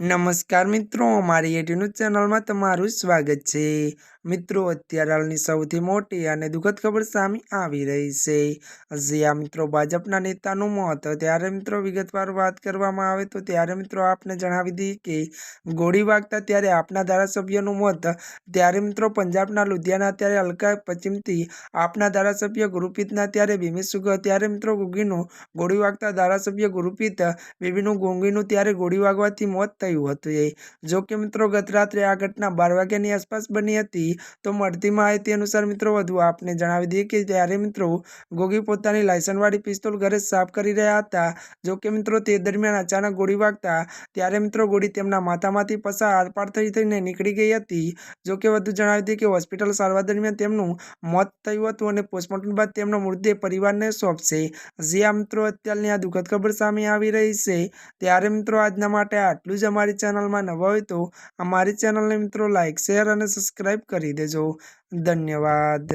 નમસ્કાર મિત્રો અમારી યુટ્યુબ ચેનલમાં તમારું સ્વાગત છે. મિત્રો, અત્યારે હાલની સૌથી મોટી અને દુઃખદ ખબર સામે આવી રહી છે. જ્યાં મિત્રો, ભાજપના નેતાનું મોત. ત્યારે, મિત્રો, વિગતવાર વાત કરવામાં આવે તો ત્યારે, મિત્રો, આપને જણાવી દઈએ કે ગોળી વાગતા ત્યારે આપના ધારાસભ્યનું મોત. ત્યારે, મિત્રો, પંજાબના લુધિયાના ત્યારે હલકા પશ્ચિમથી આપના ધારાસભ્ય ગુરુપીતના ત્યારે ભીમેશુગ ત્યારે, મિત્રો, ગુગીનું ગોળી વાગતા ધારાસભ્ય ગુરુપીત બેબીનું ગોંગીનું ત્યારે ગોળી વાગવાથી મોત થયું હતું એ. જો કે, મિત્રો, ગત રાત્રે આ ઘટના બાર વાગ્યાની આસપાસ બની હતી. તો મળતી માહિતી અનુસાર મિત્રો, વધુ આપને જણાવી દઈએ કે ત્યારે મિત્રો ગોગી પોતાની લાયસનવાળી પિસ્તોલ ઘરે સાફ કરી રહ્યા હતા, જો કે મિત્રો તે દરમિયાન અચાનક ગોળી વાગતા ત્યારે મિત્રો ગોળી તેમના માથામાંથી પસાર આરપાર થઈ થઈને નીકળી ગઈ હતી. જો કે વધુ જણાવી દઈએ કે હોસ્પિટલ સારવાર દરમિયાન તેમનું મોત થયું હતું અને પોસ્ટમોર્ટમ બાદ તેમનો મૃતદેહ પરિવારને સોંપશે. જે આ મિત્રો, અત્યારની આ દુઃખદ ખબર સામે આવી રહી છે. ત્યારે મિત્રો, આજના માટે આટલું જ અમારી ચેનલમાં નવા હોય તો અમારી ચેનલને મિત્રો લાઇક શેર અને સબસ્ક્રાઈબ કરી દેજો. ધન્યવાદ.